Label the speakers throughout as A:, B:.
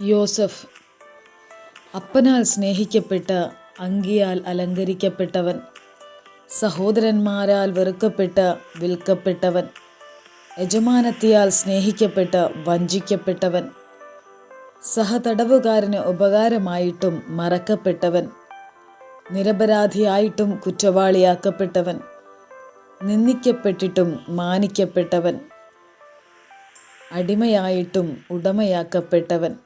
A: യോസഫ് അപ്പനാൽ സ്നേഹിക്കപ്പെട്ട അങ്കിയാൽ അലങ്കരിക്കപ്പെട്ടവൻ സഹോദരന്മാരാൽ വെറുക്കപ്പെട്ട വിൽക്കപ്പെട്ടവൻ യജമാനത്തിയാൽ സ്നേഹിക്കപ്പെട്ട വഞ്ചിക്കപ്പെട്ടവൻ സഹതടവുകാരന് ഉപകാരമായിട്ടും മറക്കപ്പെട്ടവൻ നിരപരാധിയായിട്ടും കുറ്റവാളിയാക്കപ്പെട്ടവൻ നിന്ദിക്കപ്പെട്ടിട്ടും മാനിക്കപ്പെട്ടവൻ അടിമയായിട്ടും ഉടമയാക്കപ്പെട്ടവൻ.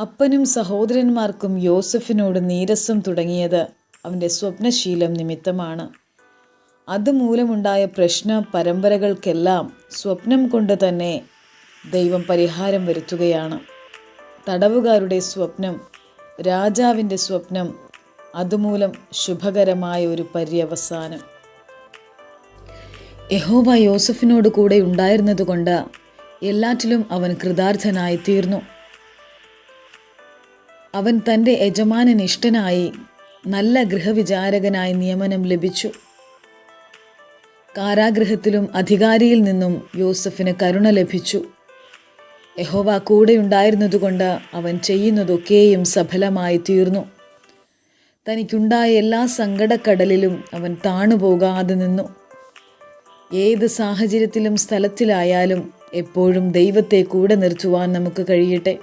A: അപ്പനും സഹോദരന്മാർക്കും യോസഫിനോട് നീരസം തുടങ്ങിയത് അവന്റെ സ്വപ്നശീലം നിമിത്തമാണ്. അതുമൂലമുണ്ടായ പ്രശ്ന പരമ്പരകൾക്കെല്ലാം സ്വപ്നം കൊണ്ട് തന്നെ ദൈവം പരിഹാരം വരുത്തുകയാണ്. തടവുകാരുടെ സ്വപ്നം രാജാവിന്റെ സ്വപ്നം അതുമൂലം ശുഭകരമായ ഒരു പര്യവസാനം. യഹോവ യോസഫിനോട് കൂടെ ഉണ്ടായിരുന്നതുകൊണ്ട് എല്ലാറ്റിലും അവൻ കൃതാർത്ഥനായി തീർന്നു അവൻ തന്റെ യജമാനനിഷ്ഠനായി നല്ല ഗൃഹവിചാരകനായി നിയമനം ലഭിച്ചു. കാരാഗ്രഹത്തിലും അധികാരിയിൽ നിന്നും യോസഫിന് കരുണ ലഭിച്ചു. യഹോവ കൂടെയുണ്ടായിരുന്നതുകൊണ്ട് അവൻ ചെയ്യുന്നതൊക്കെയും സഫലമായി തീർന്നു. തനിക്കുണ്ടായ എല്ലാ സങ്കടക്കടലിലും അവൻ താണുപോകാതെ നിന്നു. ഏത് സാഹചര്യത്തിലും സ്ഥലത്തിലായാലും എപ്പോഴും ദൈവത്തെ കൂടെ നിർത്തുവാൻ നമുക്ക് കഴിയട്ടെ.